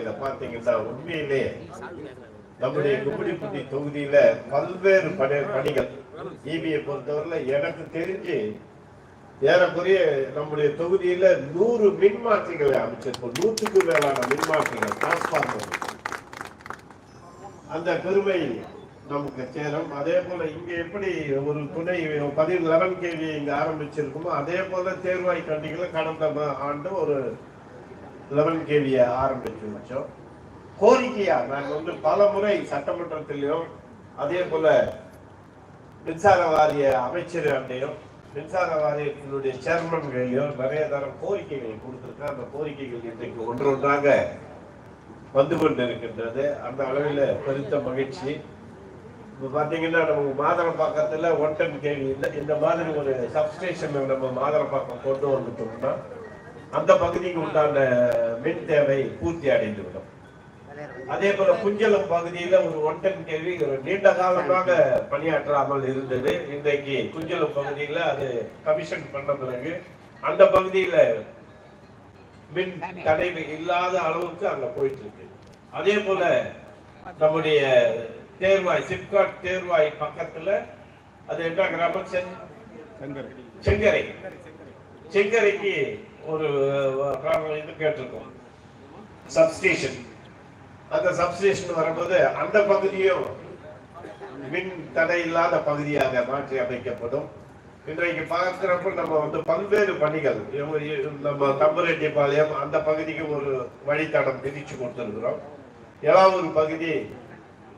இதை பார்த்தீங்கன்னா உண்மையிலே நம்முடைய கும்படிப்பட்டி தொகுதியில பல்வேறு பணி பணிகள். இபியை பொறுத்தவரையில எனக்கு தெரிஞ்சு ஏறக்குறைய நம்முடைய தொகுதியில நூறு மின்மாற்றிகளை அமைச்சிருக்கோம். நூற்றுக்கு மேலான மின்மாற்றிகள் டிரான்ஸ்பார்மர் அந்த பெருமை நமக்கு சேரும். அதே போல இங்க எப்படி ஒரு துணை பதிவு லெவன் கேவி இங்க ஆரம்பிச்சிருக்குமோ அதே போல தேர்வாய் கண்டிகளை கடந்த ஆண்டு ஒரு லெவன் கேவியை ஆரம்பித்து வச்சோம் கோரிக்கையா நாங்கள் வந்து பல முறை சட்டமன்றத்திலையும் அதே போல மின்சார வாரிய அமைச்சர் அண்டையும் மின்சார வாரியத்தினுடைய சேர்மன்களையும் நிறைய தரம் கோரிக்கைகள் கொடுத்துருக்கேன் அந்த கோரிக்கைகள் இன்றைக்கு ஒன்றொன்றாக வந்து கொண்டிருக்கின்றது. அந்த அளவில் பெருத்த மகிழ்ச்சி. இப்போ பார்த்தீங்கன்னா நம்ம மாதளப்பாக்கத்தில் ஒன் டன் கேள்வி இல்லை இந்த மாதிரி ஒரு சப்ஸ்டேஷன் நம்ம மாதளப்பாக்கம் கொண்டு வந்துட்டோம்னா அந்த பகுதிக்கு உண்டான மின் தேவை பூர்த்தி அடைந்து விடும். அதே போல குஞ்சலம் பகுதியில ஒரு ஒன் டன் கேள்வி நீண்ட காலமாக பணியாற்றாமல் இருந்தது. இன்றைக்கு குஞ்சலம் பகுதியில அது கமிஷன் பண்ண பிறகு அந்த பகுதியில மின் தடை இல்லாத அளவுக்கு அங்க போயிட்டு இருக்கு அதே போல நம்முடைய தேர்வாய் சிப்காட் தேர்வாய் பக்கத்துல அது என்ன கிராமம்? சென்- செங்கரை. செங்கரைக்கு ஒரு இது கேட்டிருக்கோம். சப்ஸ்டேஷன் அந்த சப்ஸ்டேஷன் வரும்போது அந்த பகுதியும் மின் தடை இல்லாத பகுதியாக மாற்றி அமைக்கப்படும். இன்றைக்கு பார்க்கிறப்ப நம்ம வந்து பல்வேறு பணிகள் இவங்க இ- நம்ம தம்புரெட்டிப்பாளையம் அந்த பகுதிக்கு ஒரு வழித்தடம் பிரித்து கொடுத்திருக்கிறோம். எலாவூர் பகுதி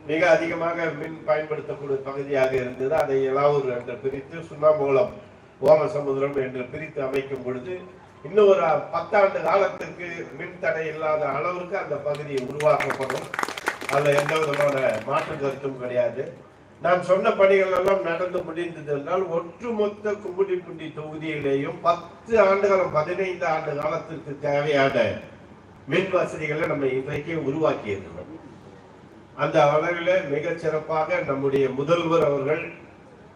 மிக அதிகமாக மின் பயன்படுத்தக்கூடிய பகுதியாக இருந்தது. அதை எலாவூர் என்று பிரித்து சுண்ணாம்பூலம் ஓமசமுதிரம் என்று பிரித்து அமைக்கும் பொழுது இன்னும் ஒரு பத்தாண்டு காலத்திற்கு மின் தடை இல்லாத அளவிற்கு அந்த பகுதி உருவாக்கப்படும். அதுல எந்த விதமான மாற்று கருத்தும் கிடையாது. நான் சொன்ன பணிகள் எல்லாம் நடந்து முடிந்தது என்றால் ஒட்டுமொத்த கும்புடிப்புண்டி தொகுதியிலேயும் பத்து ஆண்டுகாலம் பதினைந்து ஆண்டு காலத்திற்கு தேவையான மின் வசதிகளை நம்ம இன்றைக்கே உருவாக்கி இருக்கிறோம் அந்த அளவில் மிக சிறப்பாக நம்முடைய முதல்வர் அவர்கள்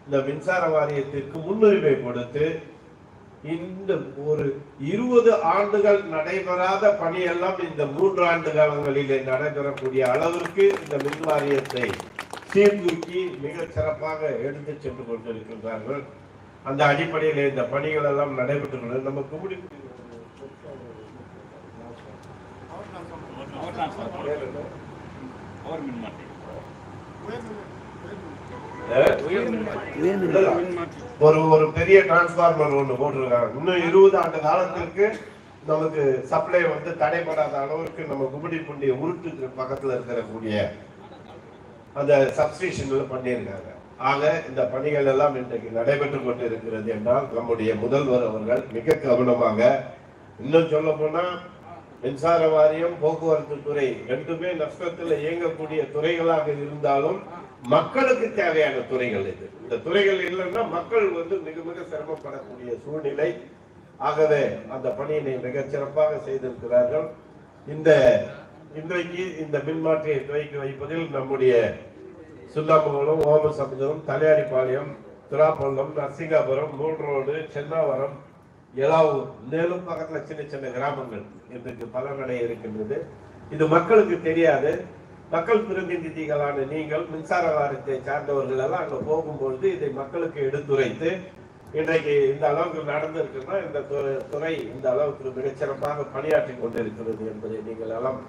இந்த மின்சார வாரியத்திற்கு முன்னுரிமை கொடுத்து இந்த ஒரு இருபது ஆண்டுகள் நடைபெறாத பணியெல்லாம் இந்த மூன்று ஆண்டு காலங்களிலே நடைபெறக்கூடிய அளவிற்கு இந்த மின் வாரியத்தை சீர்தூக்கி மிக சிறப்பாக எடுத்து சென்று கொண்டிருக்கின்றார்கள் அந்த அடிப்படையில் இந்த பணிகள் எல்லாம் நடைபெற்று நம்ம கும்பிடி ஒரு ஒரு பெரிய டிரான்ஸ்பார்மர் ஒன்னு போட்டிருக்காங்க. இன்னும் இருபது ஆண்டு காலத்திற்கு நமக்கு சப்ளை வந்து தடைபடாத அளவுக்கு நம்ம கும்பிடி புண்டிய உருட்டுக்கு பக்கத்துல இருக்கக்கூடிய அந்த சப்ஸ்டேஷன்ல பண்ணியிருக்காங்க. ஆக இந்த பணிகள் எல்லாம் இன்றைக்கு நடைபெற்று கொண்டிருக்கிறது என்றால் நம்முடைய முதல்வர் அவர்கள் மிக கவனமாக இன்னும் சொல்ல போனா மின்சார வாரியம் போக்குவரத்து துறை ரெண்டுமே நஷ்டத்தில் இயங்கக்கூடிய துறைகளாக இருந்தாலும் மக்களுக்கு தேவையான துறைகள் இது. இந்த துறைகள் இல்லைன்னா மக்கள் வந்து மிக மிக சிரமப்படக்கூடிய சூழ்நிலை. ஆகவே அந்த பணியினை மிகச் சிறப்பாக செய்திருக்கிறார்கள். இந்த இன்றைக்கு இந்த மின்மாற்றியை துவக்கி வைப்பதில் நம்முடைய சுண்ணாம்புகுளம் ஓமசமுத்திரம் தலையாரிப்பாளையம் திராப்பள்ளம் நரசிங்காபுரம் மூன்றோடு சென்னாவரம் எலாவூர் மேலும் பக்கத்தில் சின்ன சின்ன கிராமங்கள் இன்றைக்கு பலனடைய இருக்கின்றது. இது மக்களுக்கு தெரியாது. மக்கள் பிரதிநிதிகளான நீங்கள் மின்சார வாரியத்தை சார்ந்தவர்கள் எல்லாம் அங்க போகும்பொழுது இதை மக்களுக்கு எடுத்துரைத்து இன்றைக்கு இந்த அளவுக்கு நடந்திருக்குன்னா இந்த துறை இந்த அளவுக்கு மிகச்சிறப்பாக பணியாற்றி கொண்டிருக்கிறது என்பதை நீங்கள் எல்லாம்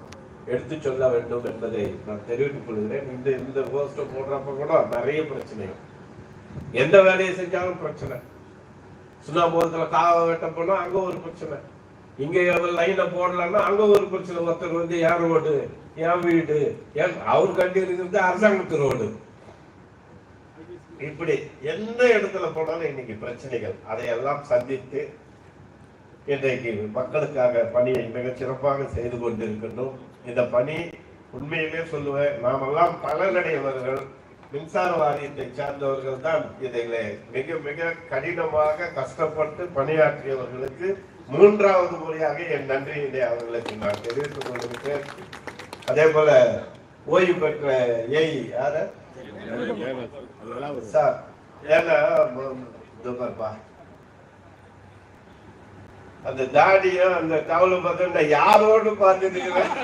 எடுத்து சொல்ல வேண்டும் என்பதை நான் தெரிவித்துக் கொள்கிறேன். இந்த இந்த போஸ்ட் போடுறப்ப கூட நிறைய பிரச்சனைகள். எந்த வேலையை செஞ்சாலும் பிரச்சனை. சுண்ணாம்புரத்துல காவை வெட்ட போனா அங்க ஒரு பிரச்சனை. இங்க லைனை போடலன்னா அங்க ஒரு பிரச்சனை. ஒருத்தர் வந்து என் ரோடு என் வீடு என் அவர் கண்டி இருக்கிறது அரசாங்கத்து ரோடு. இப்படி எந்த இடத்துல போனாலும் இன்னைக்கு பிரச்சனைகள். அதையெல்லாம் சந்தித்து இன்றைக்கு மக்களுக்காக பணியை மிக சிறப்பாக செய்து கொண்டிருக்கணும் இந்த பணி உண்மையிலே சொல்லுவேன் நாமெல்லாம் பலனடையவர்கள். மின்சார வாரியத்தை சார்ந்தவர்கள் தான் இதில் மிக மிக கடினமாக கஷ்டப்பட்டு பணியாற்றியவர்களுக்கு மூன்றாவது முறையாக என் நன்றியினை அவர்களுக்கு நான் தெரிவித்துக் கொண்டிருக்கிறேன். அதே போல ஓய்வு பெற்ற ஏய் யார? சார் ஏன்னா அந்த தாடியும் அந்த தவளும் பார்த்து நான் யாரோடு பார்த்துட்டு இருக்கிறேன்